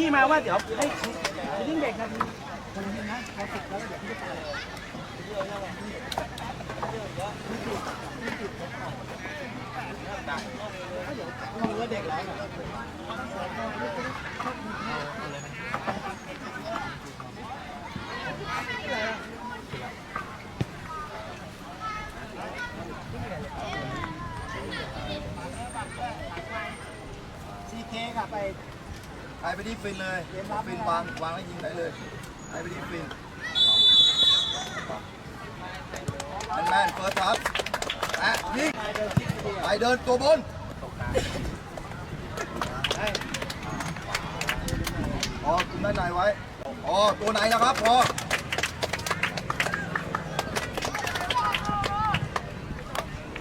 พี่มาว่าเดี๋ยวให้ยิ่งเด็กนาทีคนนึงนะพอติดแล้วเดี๋ยวพี่จะไปมีว่าเด็กแล้วซีเคกับไป ไปไปที่ฟินเลยฟินวางวางแล้วยิงได้เลยไปไปที่ฟินแมนแมนเฟิร์สครับแอะยิงไปเดินตัวบนพอคุมด้านในไว้พอตัวไหนนะครับพอ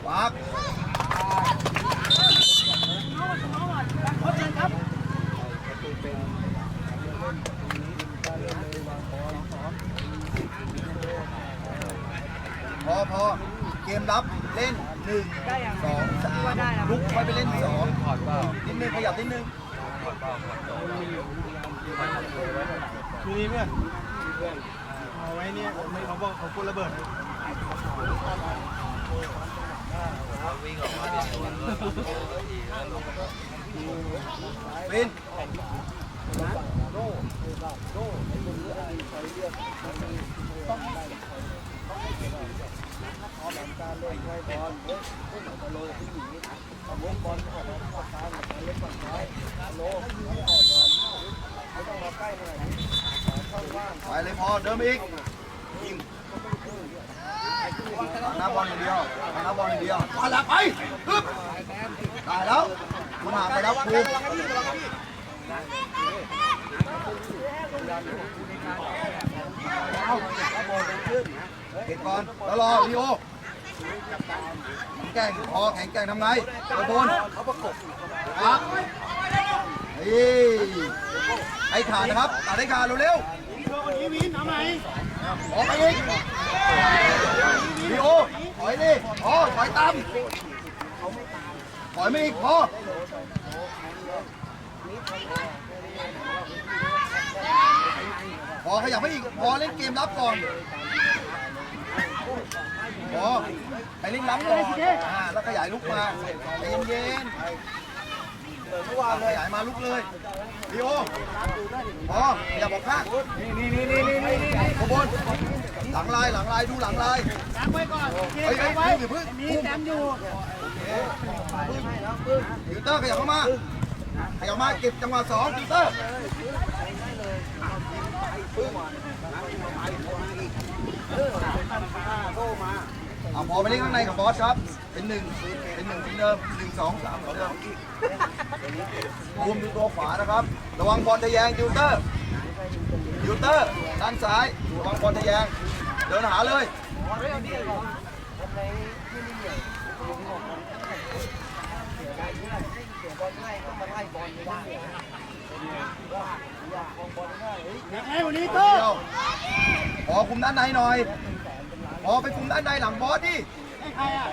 ปัก ขอเชิญครับ พอพอเกมรับเล่นหนึ่ง ได้ยัง สองสามลุกไปไปเล่นสองนิดนึงขยับนิดนึง ดูนี่เพื่อนเอาไว้เนี่ยไม่เขาบอกเขาพูดระเบิด ฟินไปเลยพอเดินไปอีกยิงหน้าบอลอย่างเดียวหน้าบอลอย่างเดียวมาแล้วไปฮึบตายแล้วคุณหาไปแล้วครูเก็บก่อนแล้วรอลีโอแข็งแกร่งพอแข็งแกร่งทำไงกระโดนครับเฮ้ยไอ้ขาดนะครับตัดไอ้ขาดเร็วๆออกไปอีกดีโอถอยดิพอถอยตามถอยไม่อีกพอพอขยับไม่อีกพอเล่นเกมรับก่อน พอไปเล่นรับก่อนอ่าแล้วขยายลุกมาใจเย็นๆเมื่อวานเลยขยายมาลุกเลยดีโอพออย่าบอกข้างนี่นี่นี่นี่นี่นี่ขบวนหลังลายหลังลายดูหลังลายตั้งไว้ก่อนเฮ้ยเฮ้ยไว้พึ่งอย่าพึ่งมีแต้มอยู่ติวเตอร์ขยับเข้ามาขยับมาเก็บจังหวะสองติวเตอร์ เอาพอไปเล่นข้างในกับบอสครับ เป็นหนึ่งเป็นหนึ่งที่เดิมหนึ่งสองสามเหมือนเดิมรวมดูตัวขวานะครับ ระวังบอลทะแยงติวเตอร์ติวเตอร์ด้านซ้ายระวังบอลทะแยง เดินหาเลยไอ้วันนี้โต้เดียวพอคุมด้านในหน่อยพอไปคุมด้านในหลังบอสดิไอ้ใครอะ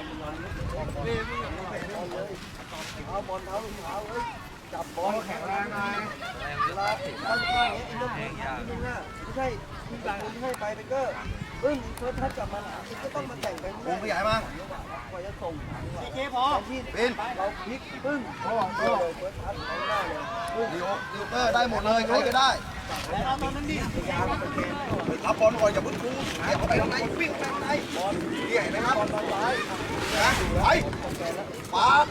ไม่ใช่คุณกลางคุณให้ไปเบเกอร์ปึ้งเฟิร์สทัชกลับมาคุณก็ต้องมาแต่งกันวงขยายมากว่าจะส่งซีเคพอที่เป็นเราพลิกปึ้งระวังเอตัวอเฟิร์สทัชไม่ได้เลยดิโอดิวเตอร์ได้หมดเลยใครก็ได้ แล้วเอาตอนนั้นดิรับบอลก่อนอย่าเพิ่งดูเดี๋ยวเข้าไปข้างในวิ่งไปข้างในนี่เห็นไหมครับนะไปปาด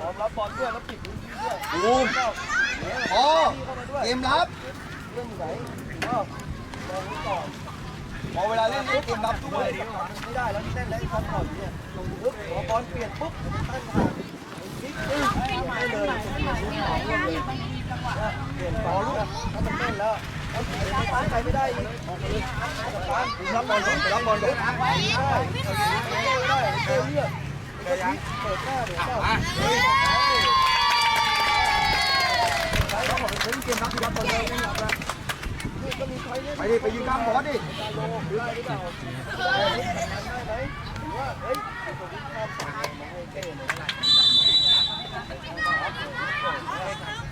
พร้อมรับบอลด้วยแล้วปิดด้วยบูมพอเกมรับเรื่องไหนก็ลองก่อนพอเวลาเล่นเล่นเกมรับด้วยไม่ได้แล้วเต้นแล้วเขาก่อนเนี่ยลงปุ๊บพอบอลเปลี่ยนปุ๊บตั้งทางพลิกปึ้งได้เลย เปลี่ยนต่อลูกถ้ามันเต้นแล้วแล้วเปลี่ยนไปไปไม่ได้อีกออกมาเลยการรับบอลก่อนไปรับบอลก่อนได้ได้ได้เรียกเปิดหน้าเดี๋ยวเจ้าแล้วบอกเป็นเกมรับที่รับบอลเลยไม่รับนะก็มีใครเนี่ยไปดิไปยืนข้างบอสดิโลได้หรือเปล่าได้ไหมหรือว่าเฮ้ย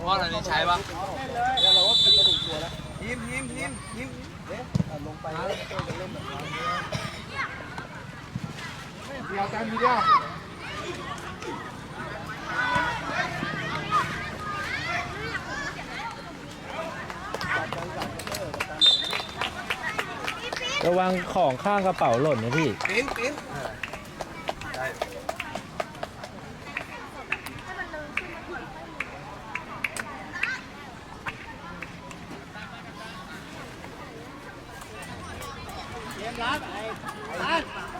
ราะว่าอะไรนี่ใช้ปะแล้วเราก็กินกระดูกตัวแล้วยิ้มยิ้มยิ้มยิ้มเอ๊ะลงไปแล้วก็จะเล่นแบบนั้เดียวกันมีเดียวระวังของข้างกระเป๋าหล่นนะพี่ ปิ้นปิ้น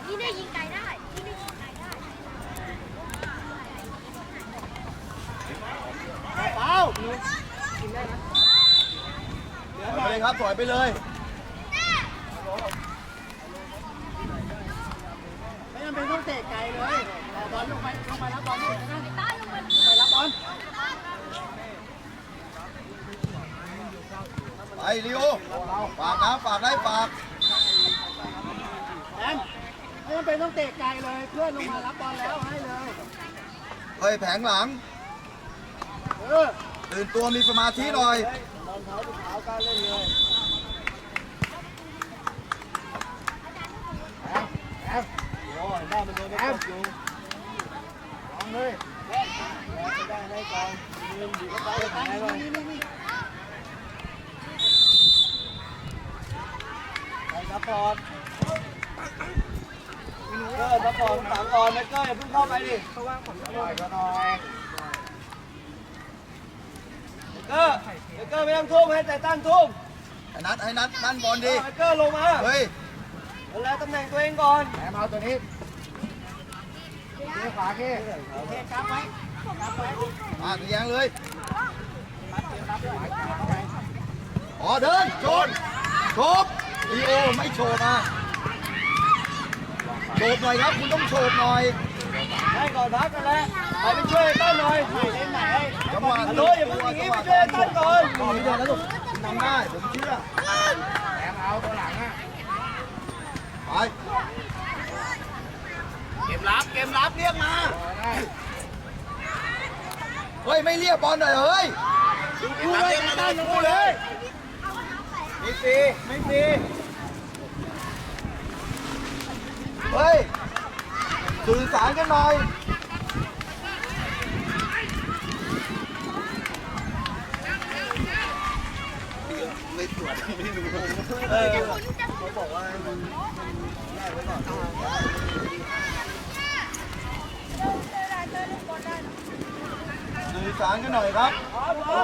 ที่ได้ยิงไกลได้ที่ได้ยิงไกลได้ ถอยไปเลยครับถอยไปเลย ไม่จำเป็นต้องเตะไกลเลยเอาบอลลงไปลงไปรับบอลนี่นะ ใต้ลงไป ไปรับบอล ไปลิโอ ฝากนะฝากได้ฝากแอมไม่จำเป็นต้องเตะไกลเลย เพื่อนลงมารับบอลแล้วให้เลย เฮ้ยแผงหลังเออตื่นตัวมีสมาธิหน่อยตอนเท้าถึงเท้าก้าวเล่นเลยโอ้ยหน้ามันโดนไม่ตกอยู่ลองเลยแล้วจะได้ให้กองยืนอยู่ก็ไปหายเลยไป ซัพพอร์ตเกอร์ซัพพอร์ตสามก่อนนะเกอร์อย่าเพิ่งเข้าไปดิเขาว่างผมหน่อยก็หน่อยเกอร์เกอร์ไม่ต้องทุ่มให้แต่ตั้งทุ่มไอ้นัดให้นัดนั่นบอลดีเกอร์ลงมาเฮ้ยแล้วตำแหน่งตัวเองก่อนแหมเอาตัวนี้ขวาแค่กลับไว้มาแยงเลยอ๋อเดินชนโฉ บลีโอไม่โฉบมาโฉบหน่อยครับ คุณต้องโฉบหน่อยให้ก่อนพักกันแล้วไปไปช่วยตั้นหน่อยเล่นไหนจังหวะฮัลโหลอย่าเพิ่งอย่างนี้ไปช่วยตั้นก่อนก่อนไม่เดินแล้วลูกทำได้ผมเชื่อแหมเอาตัวหลังอะไปเกมรับเกมรับเรียกมาเฮ้ยไม่เรียกบอลหน่อยเฮ้ยคู่เลยตั้นคู่เลย ไม่ฟรีไม่ฟรีเฮ้ย สื่อสารกันหน่อยเออเขาบอกว่ามันแยกไว้ก่อน สื่อสารกันหน่อยครับ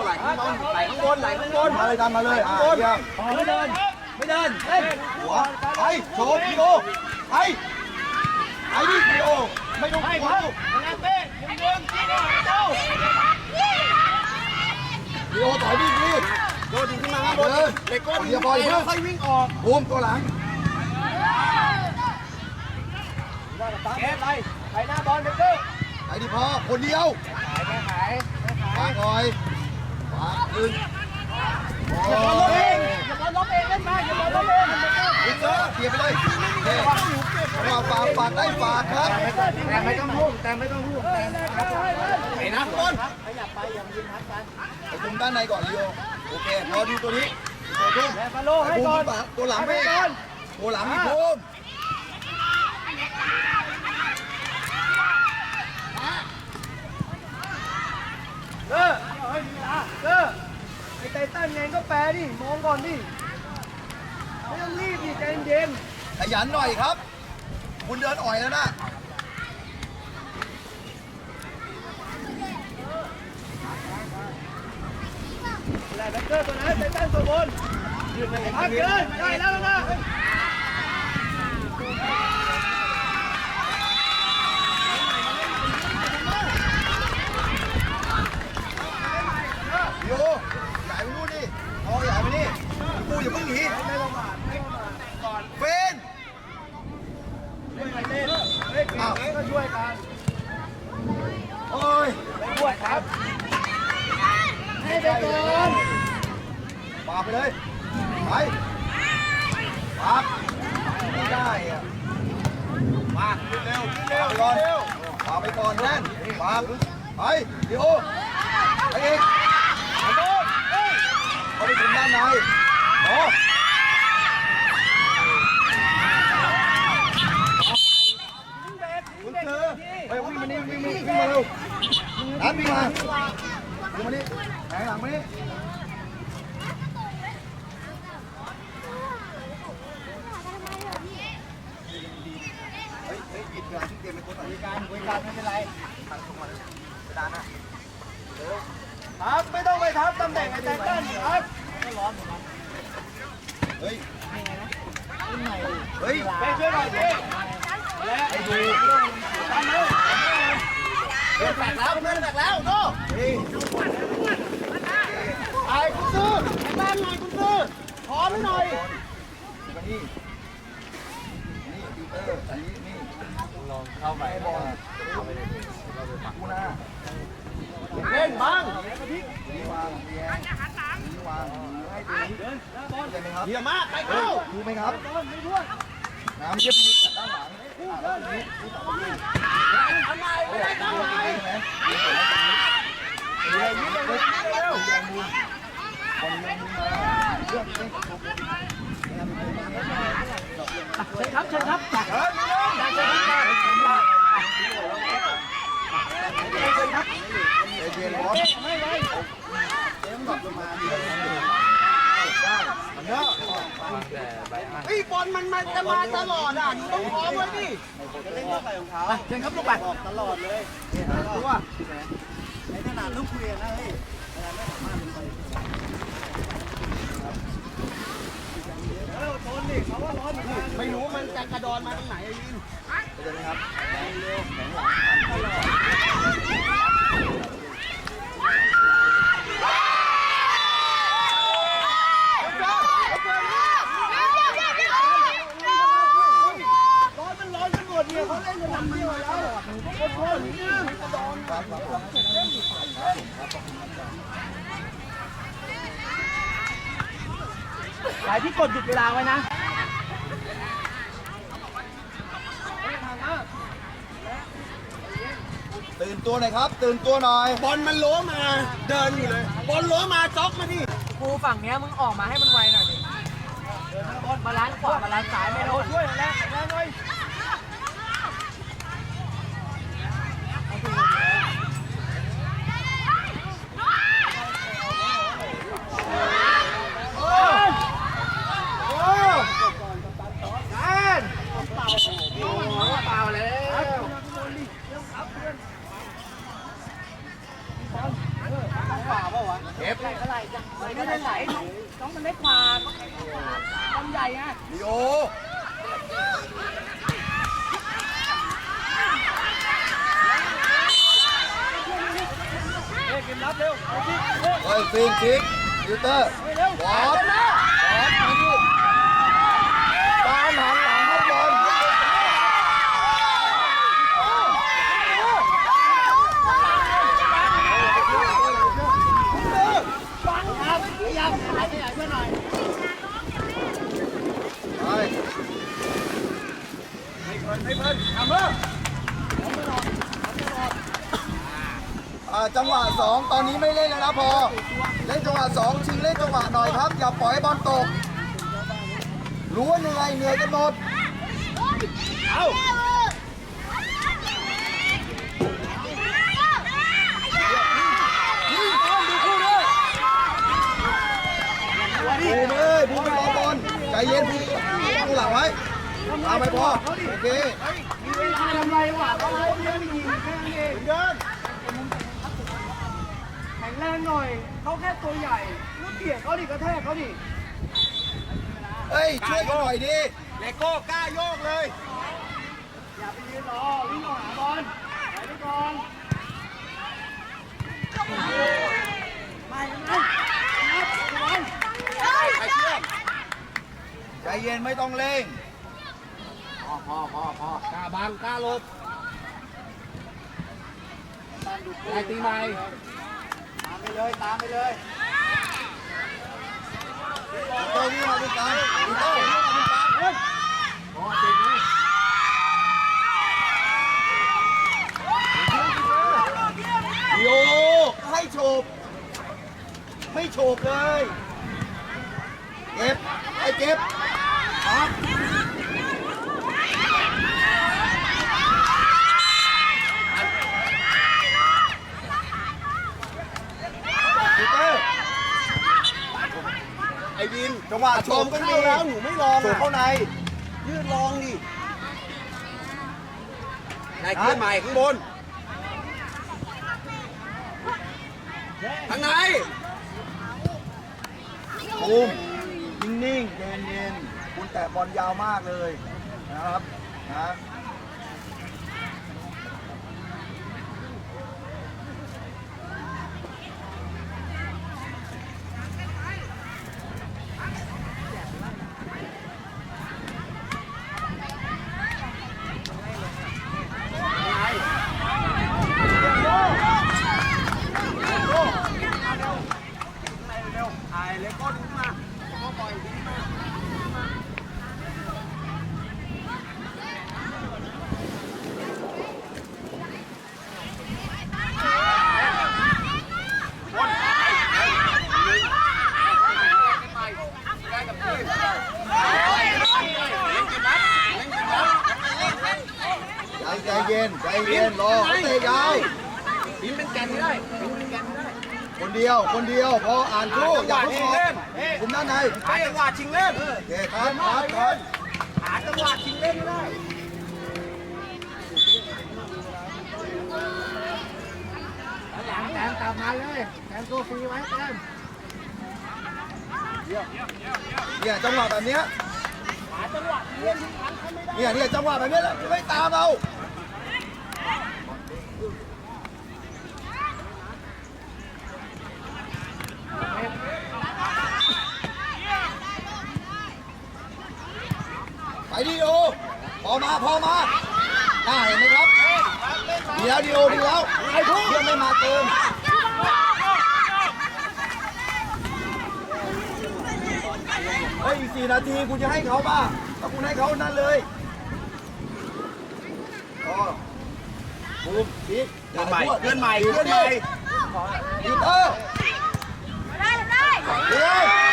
ไหลข้างบนไหลข้างบนไหลข้างบนมาเลยทำมาเลยอ่าเยี่ยมไม่เดินไม่เดินเล่นหัวไปโชว์พีโอไปไปดิพีโอไม่ต้องกลัวลูกงานเต้หนึ่งหนึ่งที่นี่เจ้าพีโอถอยดิรีบโดนขึ้นมาเดินเด็กก้นเดียวบอลเพิ่มค่อยวิ่งออกบูมตัวหลังว่ากับตาเกมไปไปหน้าบอลเบเกอร์ไปดิพอคนเดียวแก้ไขฝากหน่อยฝากขึ้นอย่าบอลล้มเองอย่าบอลล้มเองเล่นมาอย่าบอลล้มเองขึ้นเถอะเกียร์ไปเลยโอเคเราฝากฝากได้ฝากครับแต่ไม่ต้องพุ่งแต่ไม่ต้องพุ่งแต่ไปนะบอลไปอย่ามายืนทักันไปคุมด้านในก่อนลีโอโอเครอดูตัวนี้ตัวทุ่มแม่ฟาโลให้บูก่อนตัวหลังไม่ก่อ นตัวหลังมีบูมเออเออไอ้ไททันไงก็แปลดิ มองก่อนดิ ไม่ต้องรีบดิใจเย็นขยันหน่อยครับ คุณเดินอ่อยแล้วนะแหละแบเกอร์ตัวนั้นไททันตัวบนพักเกินได้แล้วนะ ลีโอใหญ่ไปนู่นดิเอาใหญ่ไปนี่กูอย่าเพิ่ง หนีเฟนไม่ไปเล่นเฮ้ยก็ช่วยกันโอ้ยไปวยครับเไปก่อนปาไปเลย ไปปั๊บไม่ได้อะมาขึ้นเร็วขึ้นเร็วก่อนปาไปก่อนแน่นปาไปเดี๋ยวไปอีกเขาไปถึงด้านใน คุณเจอไปวิ่งมานี่วิ่งมาวิ่งมาเร็วนัดวิ่งมาวิ่งมานี่แหงหลังมานี่เฮ้ยเฮ้ยปิดเวลาที่เกมเป็นคนหน่อยการบริการไม่เป็นไรทางตรงมาเลยเวลานะครับไม่ต้องไปทับตำแหน่งไอ้แจ็คเกิลครับเฮ้ยเฮ้ยไปช่วยหน่อยพี่ไอ้ดูตันเดินแตกแล้วเดินแตกแล้วโน่ไอ้คุณซื้อแม่หน่อยคุณซื้อขอไม่หน่อยนี่นี่ปีเตอร์อันนี้นี่ลองเข้าไปไอ้บอลกูหน้าเล่นบ้างนี่วางนี่วาง เดินเดินไหมครับเยี่ยมมาก ไปเข้าดูไหมครับ น้ำเย็บยิบจากด้านหลังอ่าแล้วทีนี้นี่ต่อไปนี่ทำไมไม่ได้ทำไมใช่ไหมนี่ต่อไปนี่เร็วเร็วเร็วเร็วเร็วมือบอลมือมาเรื่องเรื่องของผมเชิญครับเชิญครับเฮ้ยเร็วเร็วเอเจนบอสเต็มหลอดลงมา ไอ้บอลมันมันจะมาตลอดอะหนูต้องพร้อมไว้ดิเล่นก็ใส่รองเท้าเชิญครับลูกไปตลอดเลยตัวในขนาดลูกคุยนะเฮ้ยไม่รู้มันจะกระดอนมาตรงไหนไอ้ยินเข้าใจไหมครับร้อนมันร้อนกันหมดเนี่ยเขาเล่นกันลำเดียวแล้วโอ้โหนี่กระดอน ครับครับผม สายที่กดหยุดเวลาไว้นะ ตื่นตัวหน่อย ครับ ตื่นตัวหน่อย บอลมันโล้มา เดินอยู่เลย บอลโล้มาจ็อกมาดิกูฝั่งเนี้ยมึงออกมาให้มันไวหน่อยดิบาลานซ์ขวาบาลานซ์ซ้ายไม่โดนช่วยแรงแรงหน่อย เก็บ ไม่ได้ไหลน้องมันเล็กกว่าต้นใหญ่ไง ลีโอ เฮ้ยเกมรับเร็วเอาสิ เฮ้ยฟิงคิกฟิลเตอร์บอสบอสมาดิตามหันหลังให้บอลไปอ่า จังหวะสองตอนนี้ไม่เล่นแล้วนะพอ เล่นจังหวะสองชิงเล่นจังหวะหน่อยครับ อย่าปล่อยให้บอลตก รู้ว่าเหนื่อยเหนื่อยกันหมดยิงบอลดูคู่ด้วยบูมเอ้ยบูมไปรอบอลใจเย็นบูมตั้งหลังไว้ตามไปพอโอเคมีเวลาทำไรวะต้องให้เพื่อนยิงแค่นั้นเองเดินแข็งแรงหน่อย เขาแค่ตัวใหญ่ลูกเกี่ยเขาดิกระแทกเขาดิ เฮ้ย ช่วยกันหน่อยดิ เลโก้กล้าโยกเลย อย่าไปยืนรอ วิ่งหาบอลไปไปก่อนไม่ไม่ครับบอลไปเชื่อมใจเย็นไม่ต้องเร่งกล้าบังกล้าหลบไอ้ตีใหม่ ไปเลย ตามไปเลยโต้วิ่งมาตรงกลางอีโต้วิ่งมาตรงกลางเฮ้ยโยให้โฉบไม่โฉบเลยเก็บไอ้เก็บครับ ปีเตอร์ ไอ้ดินจังหวะชมก็มีเข้าแล้วหนูไม่ลองโฉบอะเข้าใน ยืดลองดินายขึ้นใหม่ข้างบนข้างในบูมนิ่งๆเย็นๆคุณแตะบอลยาวมากเลยนะครับนะใจใจ เย็นใจเย็นรอเขาเตะยาวบินเป็นแกนไม่ได้บินเป็นแกนไม่ได้คนเดียวคนเดียวพออ่านคู่อย่าเพิ่งออกคุมด้านในหาจังหวะชิงเล่นโอเคครับครับครับหาจังหวะชิงเล่นไม่ได้หลังแต้มกลับมาเลยแต้มตัวฟรีไว้แต้มเนี่ยจังหวะแบบเนี้ยเนี่ยเนี่ยจังหวะแบบเนี้ยแหละไม่ตามเรา ไปดิโอพอมาพอมาอ่าเห็นไหมครับดีแล้วดีโอดีแล้วไอ้พวกยังไม่มาเติมเฮ้ยอีกสี่นาทีคุณจะให้เขาป่ะถ้าคุณให้เขานั่นเลยพอบูมพีกเพื่อนใหม่เพื่อนใหม่เพื่อนใหม่พีเตอร์ได้ได้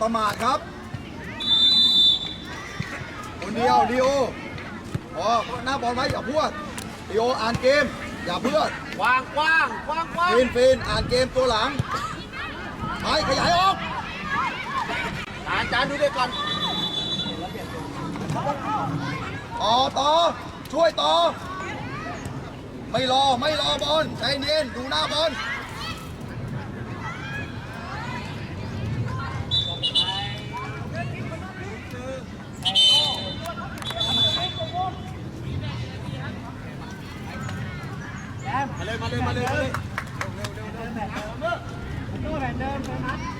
ประมาทครับ คนเดียวดีโอพอหน้าบอลไว้อย่าพวดดีโออ่านเกม อย่าเพื่อนกว้างกว้างกว้างกว้างฟินฟินอ่านเกมตัวหลังไปขยายออกอาจารย์ดูด้วยก่อนต่อต่อช่วยต่อ ไม่รอไม่รอบอลใจเย็นดูหน้าบอล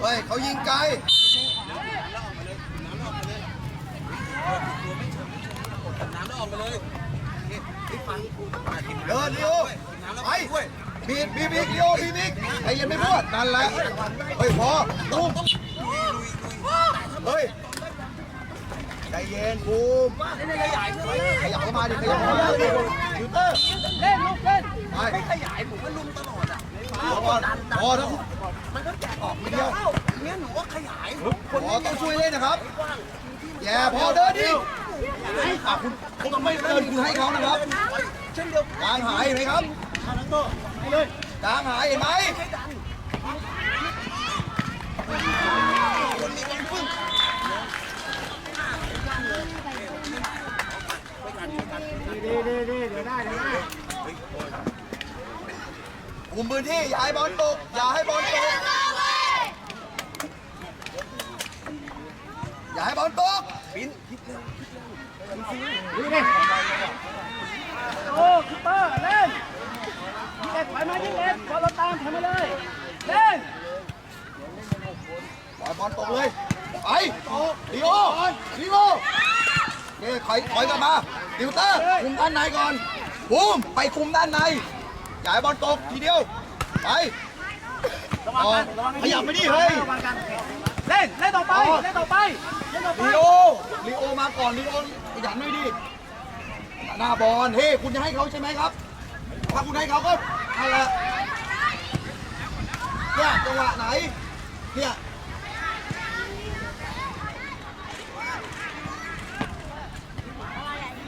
เฮ้ยเขายิงไกลเดินลิโอไปบีบบีบบีบลิโอบีบบีบไอ้ยังไม่พูดนั่นแหละเฮ้ยพอตุ้มเฮ้ยใจเย็นภูมิขยับเข้ามาดิขยับเข้ามาดิฟิลเตอร์เล่นลูกเล่น ไปไม่ขยายผมก็ลุมตลอดอะพอก่อนพอทั้งมันก็แกะออกทีเดียวเนี้ยหนูว่าขยายพอต้องช่วยเล่นนะครับแย่พอเดินดิอะคุณคุณต้องไม่เดินคุณให้เขานะครับเช่นเดียวกลางหายเห็นไหมครับกลางหายเห็นไหม ดีดีดีเดี๋ยวได้เดี๋ยวได้ คุม พื้นที่ อย่าให้บอลตก อย่าให้บอลตก อย่าให้บอลตกดีดิโอ้คิปเปอร์เล่นยิงเอ็ดไปมายิงเอ็ดบอลเราตอนทำมาเลยเล่นปล่อยบอลตกเลย ไปลีโอลีโอเอ้ยถอยถอยกลับมา ดิวเตอร์คุมด้านในก่อนภูมิไปคุมด้านใน อย่าให้บอลตกทีเดียว ไประวังกันระวังขยับไปดิเฮ้ยระวังกันเล่นเล่นต่อไปเล่นต่อไปเล่นต่อไปลีโอลีโอมาก่อนลีโอขยันหน่อยดิหน้าบอลเฮ้คุณจะให้เขาใช่ไหมครับ ถ้าคุณให้เขาก็นั่นแหละเนี่ยจังหวะไหนเนี่ย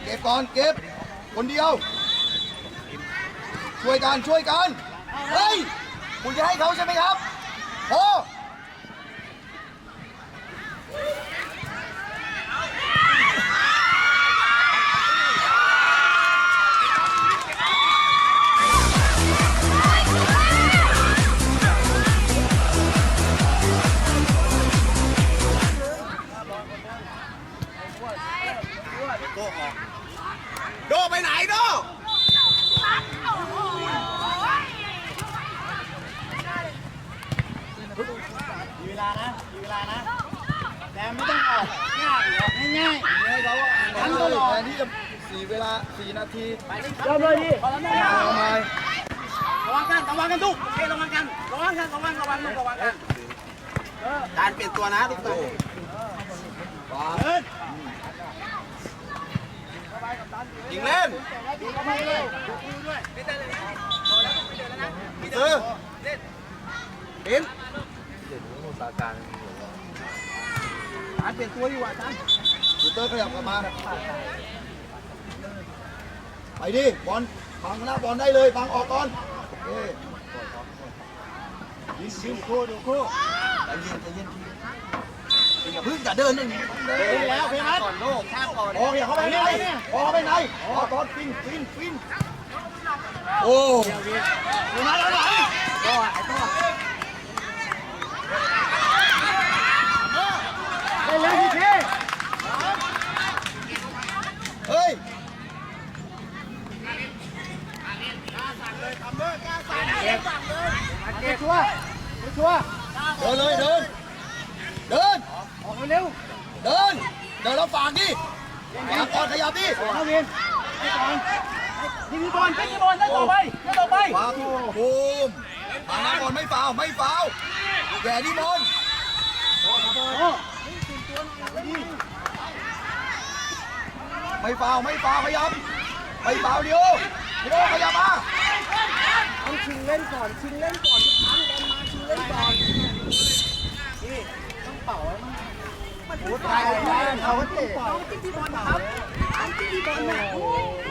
เก็บก่อนเก็บคนเดียว ช่วยกันช่วยกัน เฮ้ย คุณจะให้เขาใช่ไหมครับ โอ้ เห็นเดี๋ยวนี้มุสาการมีอยู่แล้วการเปลี่ยนตัวอยู่อะจันดูเตอร์ขยับกลับมาไปดิบอลฟังหน้าบอลได้เลยฟังออกก่อนโอเคยิงยิงคู่ดูคู่ใจเย็นใจเย็นอย่าพึ่งอย่าเดินอย่างนี้เดินแล้วเพมัสก่อนโลกชาก่อนออกอย่าเข้าไปในออกเข้าไปในออกก่อนฟินฟินฟินโอ้เพมัสแล้วหลังก็ไอ้ตัวเล่นเลยพี่เท่ เฮ้ย เก็บชัวร์เก็บชัวร์เดินเลยเดิน เดิน ออกเร็วเดิน เดินแล้วฝากดิฝากก่อนขยับดิๆเข้าเวียนไปก่อนยิงบอลยิงบอลได้ต่อไปได้ต่อไปฝากภูมิทางหน้าบอลไม่ฟาวไม่ฟาวแย่ที่บอลโอ้ไม่ฟาวไม่ฟาวขยับไม่ฟาวเดียวเดียวขยับมาต้อง ชิงเล่นก่อน ชิงเล่นก่อนทุกครั้งบอลมาชิงเล่นก่อน นี่ต้องเป่าแล้วมั้งมันโอ้ตายแล้วเขาก็เตะเอาที่บอลครับเอาที่บอลนะ